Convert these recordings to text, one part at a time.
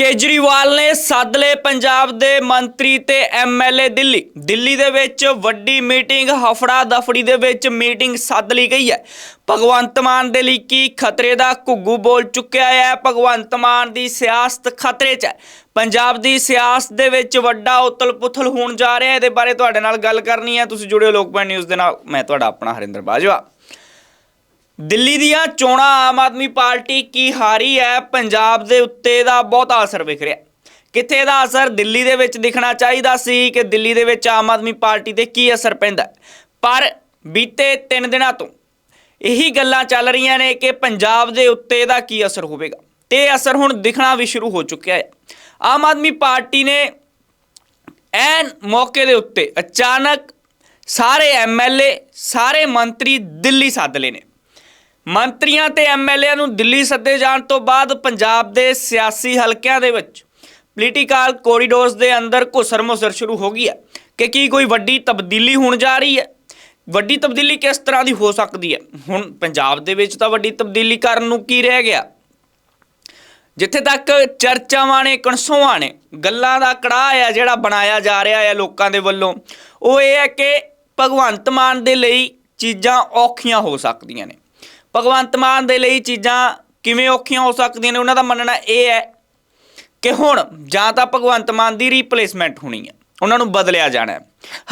ਕੇਜਰੀਵਾਲ ਨੇ ਸੱਦ ਲਏ ਪੰਜਾਬ ਦੇ ਮੰਤਰੀ ਤੇ ਐਮਐਲਏ ਦਿੱਲੀ। ਦਿੱਲੀ ਦੇ ਵਿੱਚ ਵੱਡੀ ਮੀਟਿੰਗ ਹਫੜਾ ਦਫੜੀ ਦੇ ਵਿੱਚ ਮੀਟਿੰਗ ਸੱਦ ਲਈ ਗਈ ਹੈ। ਭਗਵੰਤ ਮਾਨ ਦੇ ਲਈ ਕੀ ਖਤਰੇ ਦਾ ਘੁੱਗੂ ਬੋਲ ਚੁੱਕਿਆ ਹੈ? ਭਗਵੰਤ ਮਾਨ ਦੀ ਸਿਆਸਤ ਖਤਰੇ 'ਚ ਹੈ। ਪੰਜਾਬ ਦੀ ਸਿਆਸਤ ਦੇ ਵਿੱਚ ਵੱਡਾ ਉਤਲ-ਪੁਥਲ ਹੋਣ ਜਾ ਰਿਹਾ ਹੈ। ਇਹਦੇ ਬਾਰੇ ਤੁਹਾਡੇ ਨਾਲ ਗੱਲ ਕਰਨੀ ਹੈ। ਤੁਸੀਂ ਜੁੜਿਓ ਲੋਕਪਾਲ ਨਿਊਜ਼ ਦੇ ਨਾਲ। ਮੈਂ ਤੁਹਾਡਾ ਆਪਣਾ ਹਰਿੰਦਰ ਬਾਜਵਾ। ਦਿੱਲੀ ਦੀਆਂ ਚੋਣਾਂ, ਆਮ ਆਦਮੀ ਪਾਰਟੀ ਕੀ ਹਾਰੀ ਹੈ? ਪੰਜਾਬ ਦੇ ਉੱਤੇ ਦਾ ਬਹੁਤਾ ਅਸਰ ਵਿਖ ਰਿਹਾ। ਕਿੱਥੇ ਇਹਦਾ ਅਸਰ? ਦਿੱਲੀ ਦੇ ਵਿੱਚ ਦਿਖਣਾ ਚਾਹੀਦਾ ਸੀ ਕਿ ਦਿੱਲੀ ਦੇ ਵਿੱਚ ਆਮ ਆਦਮੀ ਪਾਰਟੀ ਤੇ ਕੀ ਅਸਰ ਪੈਂਦਾ ਪਰ ਬੀਤੇ 3 ਦਿਨਾਂ ਤੋਂ ਇਹੀ ਗੱਲਾਂ ਚੱਲ ਰਹੀਆਂ ਨੇ ਕਿ ਪੰਜਾਬ ਦੇ ਉੱਤੇ ਇਹਦਾ ਕੀ ਅਸਰ ਹੋਵੇਗਾ। ਤੇ ਅਸਰ ਹੁਣ ਦਿਖਣਾ ਵੀ ਸ਼ੁਰੂ ਹੋ ਚੁੱਕਿਆ ਹੈ। ਆਮ ਆਦਮੀ ਪਾਰਟੀ ਨੇ ਐਨ ਮੌਕੇ ਦੇ ਉੱਤੇ ਅਚਾਨਕ ਸਾਰੇ ਐਮਐਲਏ ਸਾਰੇ ਮੰਤਰੀ ਦਿੱਲੀ ਸੱਦ ਲਏ ਨੇ। ਮੰਤਰੀਆਂ ਤੇ ਐਮਐਲਏ ਨੂੰ ਦਿੱਲੀ ਸੱਦੇ ਜਾਣ ਤੋਂ ਬਾਅਦ ਪੰਜਾਬ ਦੇ ਸਿਆਸੀ ਹਲਕਿਆਂ ਦੇ ਵਿੱਚ ਪੋਲੀਟੀਕਲ ਕੋਰੀਡੋਰਸ ਦੇ ਅੰਦਰ ਘੁਸਰ ਮੁਸਰ ਸ਼ੁਰੂ ਹੋ ਗਈ ਹੈ ਕਿ ਕੀ ਕੋਈ ਵੱਡੀ ਤਬਦੀਲੀ ਹੋਣ ਜਾ ਰਹੀ ਹੈ? ਵੱਡੀ ਤਬਦੀਲੀ ਕਿਸ ਤਰ੍ਹਾਂ ਦੀ ਹੋ ਸਕਦੀ ਹੈ? ਹੁਣ ਪੰਜਾਬ ਦੇ ਵਿੱਚ ਤਾਂ ਵੱਡੀ ਤਬਦੀਲੀ ਕਰਨ ਨੂੰ ਕੀ ਰਹਿ ਗਿਆ? ਜਿੱਥੇ ਤੱਕ ਚਰਚਾਵਾਂ ਨੇ, ਕਣਸੋਆਂ ਨੇ, ਗੱਲਾਂ ਦਾ ਕੜਾਹ ਹੈ ਜਿਹੜਾ ਬਣਾਇਆ ਜਾ ਰਿਹਾ ਹੈ ਲੋਕਾਂ ਦੇ ਵੱਲੋਂ, ਉਹ ਇਹ ਹੈ ਕਿ ਭਗਵੰਤ ਮਾਨ ਦੇ ਲਈ ਚੀਜ਼ਾਂ ਔਖੀਆਂ ਹੋ ਸਕਦੀਆਂ ਨੇ। ਭਗਵੰਤ ਮਾਨ ਦੇ ਲਈ ਚੀਜ਼ਾਂ ਕਿਵੇਂ ਔਖੀਆਂ ਹੋ ਸਕਦੀਆਂ ਨੇ, ਉਹਨਾਂ ਦਾ ਮੰਨਣਾ ਇਹ ਹੈ ਕਿ ਹੁਣ ਜਾਂ ਤਾਂ ਭਗਵੰਤ ਮਾਨ ਦੀ ਰੀਪਲੇਸਮੈਂਟ ਹੋਣੀ ਹੈ, ਉਹਨਾਂ ਨੂੰ ਬਦਲਿਆ ਜਾਣਾ ਹੈ।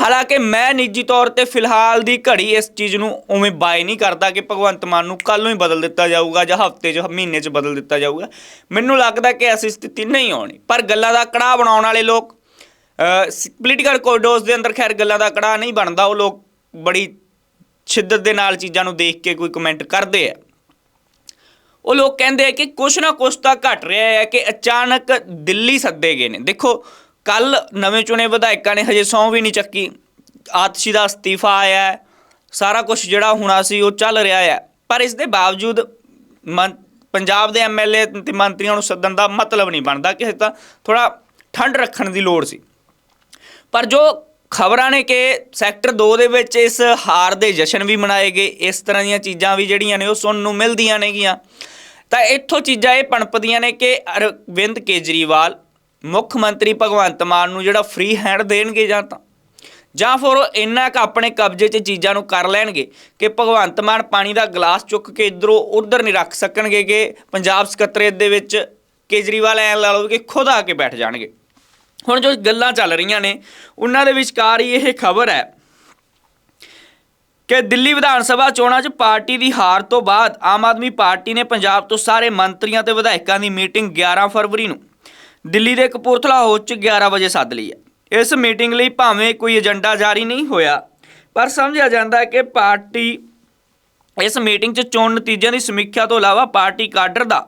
ਹਾਲਾਂਕਿ ਮੈਂ ਨਿੱਜੀ ਤੌਰ ਤੇ ਫਿਲਹਾਲ ਦੀ ਘੜੀ ਇਸ ਚੀਜ਼ ਨੂੰ ਉਵੇਂ ਬਾਏ ਨਹੀਂ ਕਰਦਾ ਕਿ ਭਗਵੰਤ ਮਾਨ ਨੂੰ ਕੱਲ ਨੂੰ ਹੀ ਬਦਲ ਦਿੱਤਾ ਜਾਊਗਾ ਜਾਂ ਹਫ਼ਤੇ 'ਚ, ਮਹੀਨੇ 'ਚ ਬਦਲ ਦਿੱਤਾ ਜਾਊਗਾ। ਮੈਨੂੰ ਲੱਗਦਾ ਕਿ ਐਸੀ ਸਥਿਤੀ ਨਹੀਂ ਆਉਣੀ ਪਰ ਗੱਲਾਂ ਦਾ ਕੜਾਹ ਬਣਾਉਣ ਵਾਲੇ ਲੋਕ ਪੋਲੀਟੀਕਲ ਕੋਰੀਡੋਰਸ ਦੇ ਅੰਦਰ ਖੈਰ ਗੱਲਾਂ ਦਾ ਕੜਾਹ ਨਹੀਂ ਬਣਦਾ, ਉਹ ਲੋਕ ਬੜੀ ਸ਼ਿੱਦਤ ਦੇ ਨਾਲ ਚੀਜ਼ਾਂ ਨੂੰ ਦੇਖ ਕੇ ਕੋਈ ਕਮੈਂਟ ਕਰਦੇ ਆ। ਉਹ ਲੋਕ ਕਹਿੰਦੇ ਆ ਕਿ ਕੁਛ ਨਾ ਕੁਛ ਤਾਂ ਘਟ ਰਿਹਾ ਹੈ ਕਿ ਅਚਾਨਕ ਦਿੱਲੀ ਸੱਦੇ ਗਏ ਨੇ। ਦੇਖੋ ਕੱਲ ਨਵੇਂ ਚੁਣੇ ਵਿਧਾਇਕਾਂ ਨੇ ਹਜੇ ਸਹੁੰ ਵੀ ਨਹੀਂ ਚੱਕੀ। ਆਤਸ਼ੀ ਦਾ ਅਸਤੀਫਾ ਆਇਆ ਸਾਰਾ ਕੁਝ ਜਿਹੜਾ ਹੋਣਾ ਸੀ ਉਹ ਚੱਲ ਰਿਹਾ ਹੈ। ਪਰ ਇਸ ਦੇ ਬਾਵਜੂਦ ਮੰ- ਪੰਜਾਬ ਦੇ ਐਮਐਲਏ ਤੇ ਮੰਤਰੀਆਂ ਨੂੰ ਸੱਦਣ ਦਾ ਮਤਲਬ ਨਹੀਂ ਬਣਦਾ ਕਿ ਤਾਂ ਥੋੜਾ ਠੰਡ ਰੱਖਣ ਦੀ ਲੋੜ ਸੀ। ਪਰ ਜੋ ਖਬਰਾਂ ਨੇ ਕਿ ਸੈਕਟਰ 2 ਦੇ ਵਿੱਚ ਇਸ ਹਾਰ ਦੇ ਜਸ਼ਨ ਵੀ ਮਨਾਏ ਗਏ। ਇਸ ਤਰ੍ਹਾਂ ਦੀਆਂ ਚੀਜ਼ਾਂ ਵੀ ਜਿਹੜੀਆਂ ਨੇ ਉਹ ਸੁਣਨ ਨੂੰ ਮਿਲਦੀਆਂ ਨੇਗੀਆਂ। ਤਾਂ ਇੱਥੋਂ ਚੀਜ਼ਾਂ ਇਹ ਪਣਪਦੀਆਂ ਨੇ ਕਿ ਅਰਵਿੰਦ ਕੇਜਰੀਵਾਲ ਮੁੱਖ ਮੰਤਰੀ ਭਗਵੰਤ ਮਾਨ ਨੂੰ ਜਿਹੜਾ ਫ੍ਰੀ ਹੈਂਡ ਦੇਣਗੇ ਜਾਂ ਤਾਂ, ਜਾਂ ਫਿਰ ਉਹ ਇੰਨਾ ਕੁ ਆਪਣੇ ਕਬਜ਼ੇ 'ਚ ਚੀਜ਼ਾਂ ਨੂੰ ਕਰ ਲੈਣਗੇ ਕਿ ਭਗਵੰਤ ਮਾਨ ਪਾਣੀ ਦਾ ਗਲਾਸ ਚੁੱਕ ਕੇ ਇਧਰੋਂ ਉਧਰ ਨਹੀਂ ਰੱਖ ਸਕਣਗੇ ਕਿ ਪੰਜਾਬ ਸਕੱਤਰੇਤ ਦੇ ਵਿੱਚ ਕੇਜਰੀਵਾਲ ਐਂ ਲਾ ਲਓ ਕਿ ਖੁਦ ਆ ਕੇ ਬੈਠ ਜਾਣਗੇ। ਹੁਣ ਜੋ ਗੱਲਾਂ ਚੱਲ ਰਹੀਆਂ ਨੇ, ਉਹਨਾਂ ਦੇ ਵਿਚਕਾਰ ਹੀ ਇਹ ਖਬਰ ਹੈ ਕਿ ਦਿੱਲੀ ਵਿਧਾਨ ਸਭਾ ਚੋਣਾਂ 'ਚ ਪਾਰਟੀ ਦੀ ਹਾਰ ਤੋਂ ਬਾਅਦ ਆਮ ਆਦਮੀ ਪਾਰਟੀ ਨੇ ਪੰਜਾਬ ਤੋਂ ਸਾਰੇ ਮੰਤਰੀਆਂ ਤੇ ਵਿਧਾਇਕਾਂ ਦੀ ਮੀਟਿੰਗ 11 ਫਰਵਰੀ ਨੂੰ। ਦਿੱਲੀ ਦੇ ਕਪੂਰਥਲਾ ਹਾਊਸ 'ਚ 11 ਵਜੇ ਸੱਦ ਲਈ ਹੈ। ਇਸ ਮੀਟਿੰਗ ਲਈ ਭਾਵੇਂ ਕੋਈ ਏਜੰਡਾ ਜਾਰੀ ਨਹੀਂ ਹੋਇਆ, ਪਰ ਸਮਝਿਆ ਜਾਂਦਾ ਹੈ ਕਿ ਪਾਰਟੀ ਇਸ ਮੀਟਿੰਗ 'ਚ ਚੋਣ ਨਤੀਜਿਆਂ ਦੀ ਸਮੀਖਿਆ ਤੋਂ ਇਲਾਵਾ ਪਾਰਟੀ ਕਾਡਰ ਦਾ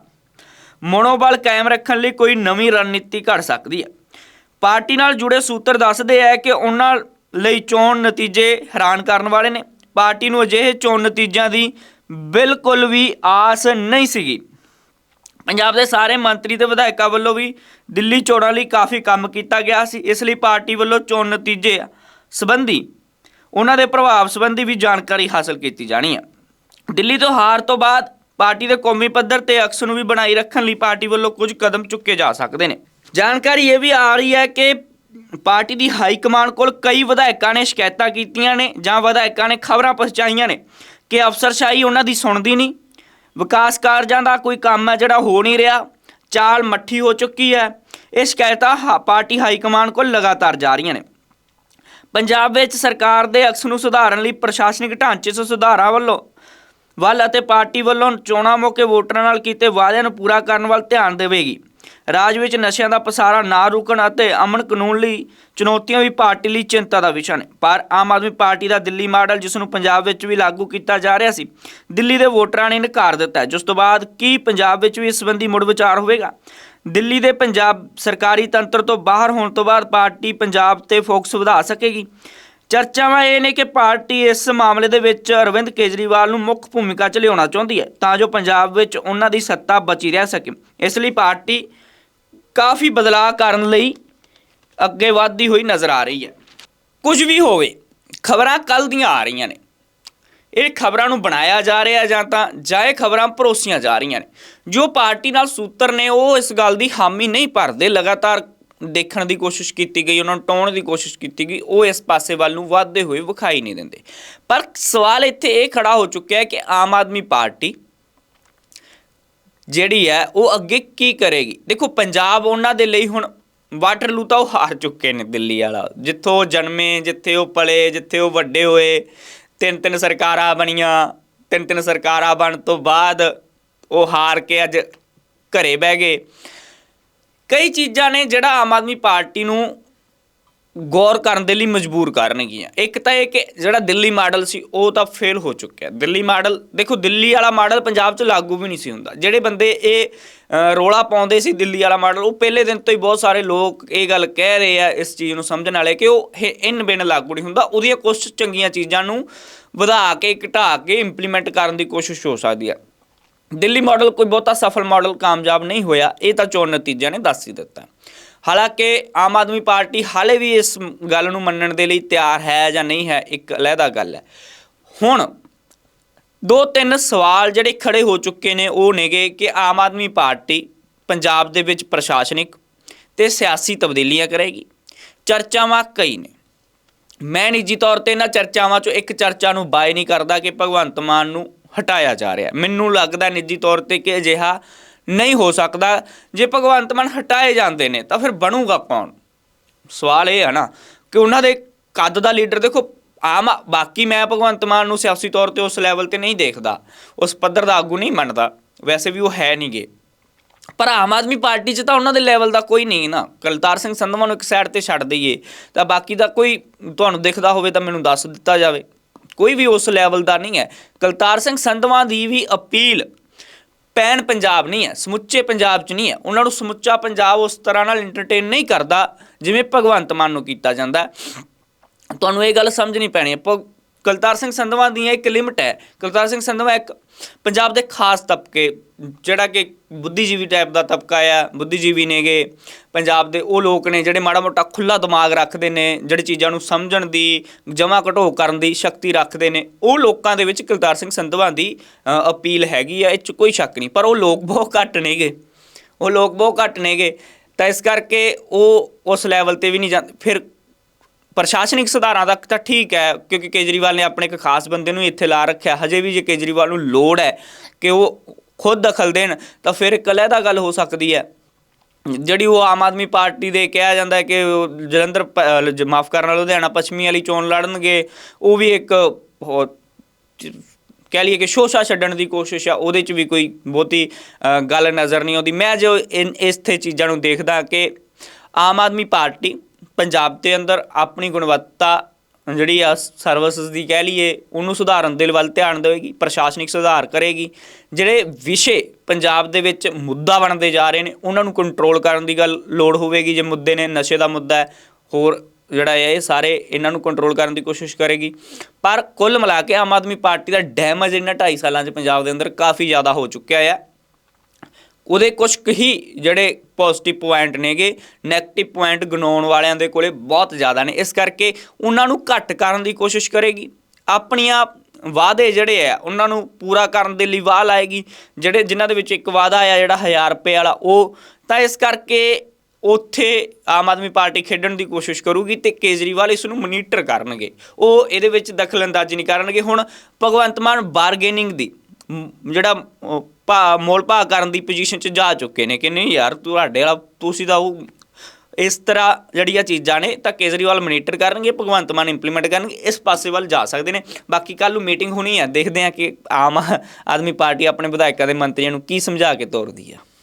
ਮਨੋਬਲ ਕਾਇਮ ਰੱਖਣ ਲਈ ਕੋਈ ਨਵੀਂ ਰਣਨੀਤੀ ਘੜ ਸਕਦੀ ਹੈ। ਪਾਰਟੀ ਨਾਲ ਜੁੜੇ ਸੂਤਰ ਦੱਸਦੇ ਹੈ ਕਿ ਉਹਨਾਂ ਲਈ ਚੋਣ ਨਤੀਜੇ ਹੈਰਾਨ ਕਰਨ ਵਾਲੇ ਨੇ। ਪਾਰਟੀ ਨੂੰ ਅਜਿਹੇ ਚੋਣ ਨਤੀਜਿਆਂ ਦੀ ਬਿਲਕੁਲ ਵੀ ਆਸ ਨਹੀਂ ਸੀਗੀ। ਪੰਜਾਬ ਦੇ ਸਾਰੇ ਮੰਤਰੀ ਤੇ ਵਿਧਾਇਕਾਂ ਵੱਲੋਂ ਵੀ ਦਿੱਲੀ ਚੋਣਾਂ ਲਈ ਕਾਫੀ ਕੰਮ ਕੀਤਾ ਗਿਆ ਸੀ। ਇਸ ਲਈ ਪਾਰਟੀ ਵੱਲੋਂ ਚੋਣ ਨਤੀਜੇ ਸੰਬੰਧੀ ਉਹਨਾਂ ਦੇ ਪ੍ਰਭਾਵ ਸੰਬੰਧੀ ਵੀ ਜਾਣਕਾਰੀ ਹਾਸਲ ਕੀਤੀ ਜਾਣੀ ਹੈ। ਦਿੱਲੀ ਤੋਂ ਹਾਰ ਤੋਂ ਬਾਅਦ ਪਾਰਟੀ ਦੇ ਕੌਮੀ ਪੱਧਰ ਤੇ ਅਕਸ ਨੂੰ ਵੀ ਬਣਾਈ ਰੱਖਣ ਲਈ ਪਾਰਟੀ ਵੱਲੋਂ ਕੁਝ ਕਦਮ ਚੁੱਕੇ ਜਾ ਸਕਦੇ ਨੇ। ਜਾਣਕਾਰੀ ਇਹ ਵੀ ਆ ਰਹੀ ਹੈ ਕਿ ਪਾਰਟੀ ਦੀ ਹਾਈ ਕਮਾਂਡ ਕੋਲ ਕਈ ਵਿਧਾਇਕਾਂ ਨੇ ਸ਼ਿਕਾਇਤਾਂ ਕੀਤੀਆਂ ਨੇ ਜਾਂ ਵਿਧਾਇਕਾਂ ਨੇ ਖਬਰਾਂ ਪਹੁੰਚਾਈਆਂ ਨੇ ਕਿ ਅਫਸਰਸ਼ਾਹੀ ਉਹਨਾਂ ਦੀ ਸੁਣਦੀ ਨਹੀਂ। ਵਿਕਾਸ ਕਾਰਜਾਂ ਦਾ ਕੋਈ ਕੰਮ ਹੈ ਜਿਹੜਾ ਹੋ ਨਹੀਂ ਰਿਹਾ। ਚਾਲ ਮੱਠੀ ਹੋ ਚੁੱਕੀ ਹੈ। ਇਹ ਸ਼ਿਕਾਇਤਾਂ ਹਾ- ਪਾਰਟੀ ਹਾਈ ਕਮਾਂਡ ਕੋਲ ਲਗਾਤਾਰ ਜਾ ਰਹੀਆਂ ਨੇ। ਪੰਜਾਬ ਵਿੱਚ ਸਰਕਾਰ ਦੇ ਅਕਸ ਨੂੰ ਸੁਧਾਰਨ ਲਈ ਪ੍ਰਸ਼ਾਸਨਿਕ ਢਾਂਚੇ 'ਚ ਸੁਧਾਰਾਂ ਵੱਲੋਂ ਵੱਲ ਅਤੇ ਪਾਰਟੀ ਵੱਲੋਂ ਚੋਣਾਂ ਮੌਕੇ ਵੋਟਰਾਂ ਨਾਲ ਕੀਤੇ ਵਾਅਦਿਆਂ ਨੂੰ ਪੂਰਾ ਕਰਨ ਵੱਲ ਧਿਆਨ ਦੇਵੇਗੀ। ਰਾਜ ਵਿੱਚ ਨਸ਼ਿਆਂ ਦਾ ਪਸਾਰਾ ਨਾ ਰੁਕਣ ਅਤੇ ਅਮਨ ਕਾਨੂੰਨ ਲਈ ਚੁਣੌਤੀਆਂ ਵੀ ਪਾਰਟੀ ਲਈ ਚਿੰਤਾ ਦਾ ਵਿਸ਼ਾ ਨੇ। ਪਰ ਆਮ ਆਦਮੀ ਪਾਰਟੀ ਦਾ ਦਿੱਲੀ ਮਾਡਲ, ਜਿਸ ਨੂੰ ਪੰਜਾਬ ਵਿੱਚ ਵੀ ਲਾਗੂ ਕੀਤਾ ਜਾ ਰਿਹਾ ਸੀ, ਦਿੱਲੀ ਦੇ ਵੋਟਰਾਂ ਨੇ ਨਕਾਰ ਦਿੱਤਾ ਜਿਸ ਤੋਂ ਬਾਅਦ ਕੀ ਪੰਜਾਬ ਵਿੱਚ ਵੀ ਇਸ ਸੰਬੰਧੀ ਮੁੜ ਵਿਚਾਰ ਹੋਵੇਗਾ? ਦਿੱਲੀ ਦੇ ਪੰਜਾਬ ਸਰਕਾਰੀ ਤੰਤਰ ਤੋਂ ਬਾਹਰ ਹੋਣ ਤੋਂ ਬਾਅਦ ਪਾਰਟੀ ਪੰਜਾਬ ਤੇ ਫੋਕਸ ਵਧਾ ਸਕੇਗੀ। ਚਰਚਾਵਾਂ ਇਹ ਨੇ ਕਿ ਪਾਰਟੀ ਇਸ ਮਾਮਲੇ ਦੇ ਵਿੱਚ ਅਰਵਿੰਦ ਕੇਜਰੀਵਾਲ ਨੂੰ ਮੁੱਖ ਭੂਮਿਕਾ 'ਚ ਲਿਆਉਣਾ ਚਾਹੁੰਦੀ ਹੈ, ਤਾਂ ਜੋ ਪੰਜਾਬ ਵਿੱਚ ਉਹਨਾਂ ਦੀ ਸੱਤਾ ਬਚੀ ਰਹਿ ਸਕੇ। ਇਸ ਲਈ ਪਾਰਟੀ ਕਾਫੀ ਬਦਲਾਅ ਕਰਨ ਲਈ ਅੱਗੇ ਵਧਦੀ ਹੋਈ ਨਜ਼ਰ ਆ ਰਹੀ ਹੈ। ਕੁਝ ਵੀ ਹੋਵੇ, ਖਬਰਾਂ ਕੱਲ ਦੀਆਂ ਆ ਰਹੀਆਂ ਨੇ। ਇਹ ਖਬਰਾਂ ਨੂੰ ਬਣਾਇਆ ਜਾ ਰਿਹਾ ਜਾਂ ਤਾਂ ਜਾਂ ਖਬਰਾਂ ਭਰੋਸੀਆਂ ਜਾ ਰਹੀਆਂ ਨੇ। ਜੋ ਪਾਰਟੀ ਨਾਲ ਸੂਤਰ ਨੇ, ਉਹ ਇਸ ਗੱਲ ਦੀ ਹਾਮੀ ਨਹੀਂ ਭਰਦੇ। ਲਗਾਤਾਰ ਦੇਖਣ ਦੀ ਕੋਸ਼ਿਸ਼ ਕੀਤੀ ਗਈ, ਉਹਨਾਂ ਨੂੰ ਟਾਉਣ ਦੀ ਕੋਸ਼ਿਸ਼ ਕੀਤੀ ਗਈ। ਉਹ ਇਸ ਪਾਸੇ ਵੱਲ ਨੂੰ ਵੱਧਦੇ ਹੋਏ ਵਿਖਾਈ ਨਹੀਂ ਦਿੰਦੇ। ਪਰ ਸਵਾਲ ਇੱਥੇ ਇਹ ਖੜਾ ਹੋ ਚੁੱਕਿਆ ਹੈ ਕਿ ਆਮ ਆਦਮੀ ਪਾਰਟੀ ਜਿਹੜੀ ਹੈ, ਉਹ ਅੱਗੇ ਕੀ ਕਰੇਗੀ? ਦੇਖੋ, ਪੰਜਾਬ ਉਹਨਾਂ ਦੇ ਲਈ ਹੁਣ ਵਾਟਰਲੂ ਤਾਂ ਉਹ ਹਾਰ ਚੁੱਕੇ ਨੇ ਦਿੱਲੀ ਵਾਲਾ। ਜਿੱਥੋਂ ਉਹ ਜਨਮੇ, ਜਿੱਥੇ ਉਹ ਪਲੇ, ਜਿੱਥੇ ਉਹ ਵੱਡੇ ਹੋਏ ਤਿੰਨ ਤਿੰਨ ਸਰਕਾਰਾਂ ਬਣੀਆਂ ਤਿੰਨ ਤਿੰਨ ਸਰਕਾਰਾਂ ਬਣ ਤੋਂ ਬਾਅਦ ਉਹ ਹਾਰ ਕੇ ਅੱਜ ਘਰੇ ਬਹਿ ਗਏ। ਕਈ ਚੀਜ਼ਾਂ ਨੇ ਜਿਹੜਾ ਆਮ ਆਦਮੀ ਪਾਰਟੀ ਨੂੰ ਗੌਰ ਕਰਨ ਦੇ ਲਈ ਮਜਬੂਰ ਕਰਨਗੀਆਂ। ਇੱਕ ਤਾਂ ਇਹ ਕਿ ਜਿਹੜਾ ਦਿੱਲੀ ਮਾਡਲ ਸੀ ਉਹ ਤਾਂ ਫੇਲ ਹੋ ਚੁੱਕਿਆ। ਦਿੱਲੀ ਮਾਡਲ ਦੇਖੋ ਦਿੱਲੀ ਵਾਲਾ ਮਾਡਲ ਪੰਜਾਬ 'ਚ ਲਾਗੂ ਵੀ ਨਹੀਂ ਸੀ ਹੁੰਦਾ। ਜਿਹੜੇ ਬੰਦੇ ਇਹ ਅ, ਰੌਲਾ ਪਾਉਂਦੇ ਸੀ ਦਿੱਲੀ ਵਾਲਾ ਮਾਡਲ ਉਹ ਪਹਿਲੇ ਦਿਨ ਤੋਂ ਹੀ ਬਹੁਤ ਸਾਰੇ ਲੋਕ ਇਹ ਗੱਲ ਕਹਿ ਰਹੇ ਆ ਇਸ ਚੀਜ਼ ਨੂੰ ਸਮਝਣ ਵਾਲੇ ਕਿ ਉਹ ਇਹ ਇਨ ਬਿਨ ਲਾਗੂ ਨਹੀਂ ਹੁੰਦਾ। ਉਹਦੀਆਂ ਕੁਝ ਚੰਗੀਆਂ ਚੀਜ਼ਾਂ ਨੂੰ ਵਧਾ ਕੇ ਘਟਾ ਕੇ ਇੰਪਲੀਮੈਂਟ ਕਰਨ ਦੀ ਕੋਸ਼ਿਸ਼ ਹੋ ਸਕਦੀ ਆ। ਦਿੱਲੀ ਮਾਡਲ ਕੋਈ ਬਹੁਤਾ ਸਫਲ ਮਾਡਲ ਕਾਮਯਾਬ ਨਹੀਂ ਹੋਇਆ ਇਹ ਤਾਂ ਚੋਣ ਨਤੀਜਿਆਂ ਨੇ ਦੱਸ ਹੀ ਦਿੱਤਾ। ਹਾਲਾਂਕਿ ਆਮ ਆਦਮੀ ਪਾਰਟੀ ਹਾਲੇ ਵੀ ਇਸ ਗੱਲ ਨੂੰ ਮੰਨਣ ਦੇ ਲਈ ਤਿਆਰ ਹੈ ਜਾਂ ਨਹੀਂ ਹੈ, ਇੱਕ ਅਲੱਗਾ ਗੱਲ ਹੈ। ਹੁਣ ਦੋ ਤਿੰਨ ਸਵਾਲ ਜਿਹੜੇ ਖੜੇ ਹੋ ਚੁੱਕੇ ਨੇ, ਉਹ ਨੇਗੇ ਕਿ ਆਮ ਆਦਮੀ ਪਾਰਟੀ ਪੰਜਾਬ ਦੇ ਵਿੱਚ ਪ੍ਰਸ਼ਾਸਨਿਕ ਤੇ ਸਿਆਸੀ ਤਬਦੀਲੀਆਂ ਕਰੇਗੀ। ਚਰਚਾਵਾਂ ਕਈ ਨੇ। ਮੈਂ ਨਿੱਜੀ ਤੌਰ ਤੇ ਇਹਨਾਂ ਚਰਚਾਵਾਂ 'ਚੋਂ ਇੱਕ ਚਰਚਾ ਨੂੰ ਬਾਏ ਨਹੀਂ ਕਰਦਾ ਕਿ ਭਗਵੰਤ ਮਾਨ ਨੂੰ ਹਟਾਇਆ ਜਾ ਰਿਹਾ। ਮੈਨੂੰ ਲੱਗਦਾ ਨਿੱਜੀ ਤੌਰ ਤੇ ਕਿ ਅਜਿਹਾ ਨਹੀਂ ਹੋ ਸਕਦਾ। ਜੇ ਭਗਵੰਤ ਮਾਨ ਹਟਾਏ ਜਾਂਦੇ ਨੇ, ਤਾਂ ਫਿਰ ਬਣੂਗਾ ਕੌਣ? ਸਵਾਲ ਇਹ ਹੈ ਨਾ ਕਿ ਉਹਨਾਂ ਦੇ ਕੱਦ ਦਾ ਲੀਡਰ ਦੇਖੋ, ਆਮ ਬਾਕੀ ਮੈਂ ਭਗਵੰਤ ਮਾਨ ਨੂੰ ਸਿਆਸੀ ਤੌਰ ਤੇ ਉਸ ਲੈਵਲ ਤੇ ਨਹੀਂ ਦੇਖਦਾ। ਉਸ ਪੱਧਰ ਦਾ ਆਗੂ ਨਹੀਂ ਮੰਨਦਾ। ਵੈਸੇ ਵੀ ਉਹ ਹੈ ਨਹੀਂਗੇ ਪਰ ਆਮ ਆਦਮੀ ਪਾਰਟੀ 'ਚ ਤਾਂ ਉਹਨਾਂ ਦੇ ਲੈਵਲ ਦਾ ਕੋਈ ਨਹੀਂ ਨਾ। ਕਲਤਾਰ ਸਿੰਘ ਸੰਧਵਾ ਨੂੰ ਇੱਕ ਸਾਈਡ ਤੇ ਛੱਡ ਦਈਏ, ਤਾਂ ਬਾਕੀ ਦਾ ਕੋਈ ਤੁਹਾਨੂੰ ਦਿਖਦਾ ਹੋਵੇ ਤਾਂ ਮੈਨੂੰ ਦੱਸ ਦਿੱਤਾ ਜਾਵੇ। ਕੋਈ ਵੀ ਉਸ ਲੈਵਲ ਦਾ ਨਹੀਂ ਹੈ। ਕਲਤਾਰ ਸਿੰਘ ਸੰਧਵਾ ਦੀ ਵੀ ਅਪੀਲ ਪੈਨ ਪੰਜਾਬ ਨਹੀਂ ਹੈ, ਸਮੁੱਚੇ ਪੰਜਾਬ 'ਚ ਨਹੀਂ ਹੈ। ਉਹਨਾਂ ਨੂੰ ਸਮੁੱਚਾ ਪੰਜਾਬ ਉਸ ਤਰ੍ਹਾਂ ਨਾਲ ਐਂਟਰਟੇਨ ਨਹੀਂ ਕਰਦਾ, ਜਿਵੇਂ ਭਗਵੰਤ ਮਾਨ ਨੂੰ ਕੀਤਾ ਜਾਂਦਾ ਤੁਹਾਨੂੰ ਇਹ ਗੱਲ ਸਮਝਣੀ ਪੈਣੀ ਹੈ ਕੁਲਤਾਰ ਸਿੰਘ ਸੰਧਵਾ ਦੀ ਇੱਕ ਲਿਮਟ ਹੈ। ਕੁਲਤਾਰ ਸਿੰਘ ਸੰਧਵਾ ਇੱਕ ਪੰਜਾਬ ਦੇ ਖਾਸ ਤਬਕੇ, ਜਿਹੜਾ ਕਿ ਬੁੱਧੀਜੀਵੀ ਟਾਈਪ ਦਾ ਤਬਕਾ ਆ, ਬੁੱਧੀਜੀਵੀ ਨੇਗੇ। ਪੰਜਾਬ ਦੇ ਉਹ ਲੋਕ ਨੇ ਜਿਹੜੇ ਮਾੜਾ ਮੋਟਾ ਖੁੱਲਾ ਦਿਮਾਗ ਰੱਖਦੇ ਨੇ, ਜਿਹੜੇ ਚੀਜ਼ਾਂ ਨੂੰ ਸਮਝਣ ਦੀ, ਜਮਾ ਘਟੋ ਕਰਨ ਦੀ ਸ਼ਕਤੀ ਰੱਖਦੇ ਨੇ। ਉਹ ਲੋਕਾਂ ਦੇ ਵਿੱਚ ਕੁਲਤਾਰ ਸਿੰਘ ਸੰਧਵਾ ਦੀ ਅਪੀਲ ਹੈਗੀ ਆ, ਇਹ 'ਚ ਕੋਈ ਸ਼ੱਕ ਨਹੀਂ। ਪਰ ਉਹ ਲੋਕ ਬਹੁਤ ਘੱਟ ਨੇਗੇ। ਉਹ ਲੋਕ ਬਹੁਤ ਘੱਟ ਨੇਗੇ। ਤਾਂ ਇਸ ਕਰਕੇ ਉਹ ਉਸ ਲੈਵਲ ਤੇ ਵੀ ਨਹੀਂ ਜਾਂਦੇ ਫਿਰ ਪ੍ਰਸ਼ਾਸਨਿਕ ਸੁਧਾਰਾਂ ਤੱਕ ਤਾਂ ਠੀਕ ਹੈ, ਕਿਉਂਕਿ ਕੇਜਰੀਵਾਲ ਨੇ ਆਪਣੇ ਇੱਕ ਖਾਸ ਬੰਦੇ ਨੂੰ ਇੱਥੇ ਲਾ ਰੱਖਿਆ। ਹਜੇ ਵੀ ਜੇ ਕੇਜਰੀਵਾਲ ਨੂੰ ਲੋੜ ਹੈ ਕਿ ਉਹ ਖੁਦ ਦਖਲ ਦੇਣ, ਤਾਂ ਫਿਰ ਇੱਕ ਅਲੱਗਾ ਗੱਲ ਹੋ ਸਕਦੀ ਹੈ। ਜਿਹੜੀ ਉਹ ਆਮ ਆਦਮੀ ਪਾਰਟੀ ਦੇ ਕਿਹਾ ਜਾਂਦਾ ਹੈ ਕਿ ਉਹ ਜਲੰਧਰ ਮਾਫ ਕਰਨਾ ਲੁਧਿਆਣਾ ਪੱਛਮੀ ਵਾਲੀ ਚੋਣ ਲੜਨਗੇ, ਉਹ ਵੀ ਇੱਕ ਹੋਰ ਕਹਿ ਲਈਏ ਕਿ ਸ਼ੋਸ਼ਾ ਛੱਡਣ ਦੀ ਕੋਸ਼ਿਸ਼ ਆ, ਉਹਦੇ 'ਚ ਵੀ ਕੋਈ ਬਹੁਤੀ ਗੱਲ ਨਜ਼ਰ ਨਹੀਂ ਆਉਂਦੀ। ਮੈਂ ਜੋ ਇਨ ਇਸਥੇ ਚੀਜ਼ਾਂ ਨੂੰ ਦੇਖਦਾ ਕਿ ਆਮ ਆਦਮੀ ਪਾਰਟੀ ਪੰਜਾਬ ਦੇ ਅੰਦਰ ਆਪਣੀ ਗੁਣਵੱਤਾ ਜਿਹੜੀ ਆ ਸਰਵਿਸਿਜ਼ ਦੀ ਕਹਿ ਲਈਏ, ਉਹਨੂੰ ਸੁਧਾਰਨ ਦੇ ਵੱਲ ਧਿਆਨ ਦੇਵੇਗੀ, ਪ੍ਰਸ਼ਾਸਨਿਕ ਸੁਧਾਰ ਕਰੇਗੀ। ਜਿਹੜੇ ਵਿਸ਼ੇ ਪੰਜਾਬ ਦੇ ਵਿੱਚ ਮੁੱਦਾ ਬਣਦੇ ਜਾ ਰਹੇ ਨੇ, ਉਹਨਾਂ ਨੂੰ ਕੰਟਰੋਲ ਕਰਨ ਦੀ ਗੱਲ ਲੋੜ ਹੋਵੇਗੀ, ਜੇ ਮੁੱਦੇ ਨੇ, ਨਸ਼ੇ ਦਾ ਮੁੱਦਾ ਹੋਰ ਜਿਹੜਾ ਹੈ, ਇਹ ਸਾਰੇ ਇਹਨਾਂ ਨੂੰ ਕੰਟਰੋਲ ਕਰਨ ਦੀ ਕੋਸ਼ਿਸ਼ ਕਰੇਗੀ। ਪਰ ਕੁੱਲ ਮਿਲਾ ਕੇ ਆਮ ਆਦਮੀ ਪਾਰਟੀ ਦਾ ਡੈਮੇਜ ਇਹਨਾਂ 2.5 ਸਾਲਾਂ 'ਚ ਪੰਜਾਬ ਦੇ ਅੰਦਰ ਕਾਫੀ ਜ਼ਿਆਦਾ ਹੋ ਚੁੱਕਿਆ ਹੈ ਉਹਦੇ ਕੁਝ ਕੁ ਹੀ ਜਿਹੜੇ ਪੋਜ਼ਿਟਿਵ ਪੁਆਇੰਟ ਨੇਗੇ 네ਗੇਟਿਵ ਪੁਆਇੰਟ ਗਨਾਉਣ ਵਾਲਿਆਂ ਦੇ ਕੋਲੇ ਬਹੁਤ ਜ਼ਿਆਦਾ ਨੇ। ਇਸ ਕਰਕੇ ਉਹਨਾਂ ਨੂੰ ਘੱਟ ਕਰਨ ਦੀ ਕੋਸ਼ਿਸ਼ ਕਰੇਗੀ। ਆਪਣੀਆਂ ਵਾਅਦੇ ਜਿਹੜੇ ਆ, ਉਹਨਾਂ ਨੂੰ ਪੂਰਾ ਕਰਨ ਦੇ ਲਈ ਵਾਹ ਲਾਏਗੀ। ਜਿਹੜੇ ਜਿਨ੍ਹਾਂ ਦੇ ਵਿੱਚ ਇੱਕ ਵਾਅਦਾ ਆਇਆ ਜਿਹੜਾ 1000 ਰੁਪਏ ਵਾਲਾ, ਉਹ ਤਾਂ ਇਸ ਕਰਕੇ ਉੱਥੇ ਆਮ ਆਦਮੀ ਪਾਰਟੀ ਖੇਡਣ ਦੀ ਕੋਸ਼ਿਸ਼ ਕਰੂਗੀ ਤੇ ਕੇਜਰੀਵਾਲ ਇਸ ਨੂੰ ਮੋਨੀਟਰ ਕਰਨਗੇ। ਉਹ ਇਹਦੇ ਵਿੱਚ ਦਖਲਅੰਦਾਜ਼ੀ ਨਹੀਂ ਕਰਨਗੇ। ਹੁਣ ਭਗਵੰਤ ਮਾਨ ਬਾਰਗੇਨਿੰਗ ਦੀ ਜਿਹੜਾ ਭਾ, ਮੋਲ ਭਾਅ ਕਰਨ ਦੀ ਪੋਜੀਸ਼ਨ 'ਚ ਜਾ ਚੁੱਕੇ ਨੇ ਕਿ ਨਹੀਂ ਯਾਰ ਤੁਹਾਡੇ ਵਾਲਾ, ਤੁਸੀਂ ਤਾਂ ਉਹ ਇਸ ਤਰ੍ਹਾਂ ਜਿਹੜੀਆਂ ਚੀਜ਼ਾਂ ਨੇ ਤਾਂ ਕੇਜਰੀਵਾਲ ਮਨੀਟਰ ਕਰਨਗੇ, ਭਗਵੰਤ ਮਾਨ ਇੰਪਲੀਮੈਂਟ ਕਰਨਗੇ, ਇਸ ਪਾਸੇ ਵੱਲ ਜਾ ਸਕਦੇ ਨੇ। ਬਾਕੀ ਕੱਲ ਨੂੰ ਮੀਟਿੰਗ ਹੋਣੀ ਹੈ ਦੇਖਦੇ ਹਾਂ ਕਿ ਆਮ ਆਦਮੀ ਪਾਰਟੀ ਆਪਣੇ ਵਿਧਾਇਕਾਂ ਦੇ ਮੰਤਰੀਆਂ ਨੂੰ ਕੀ ਸਮਝਾ ਕੇ ਤੋਰਦੀ ਹੈ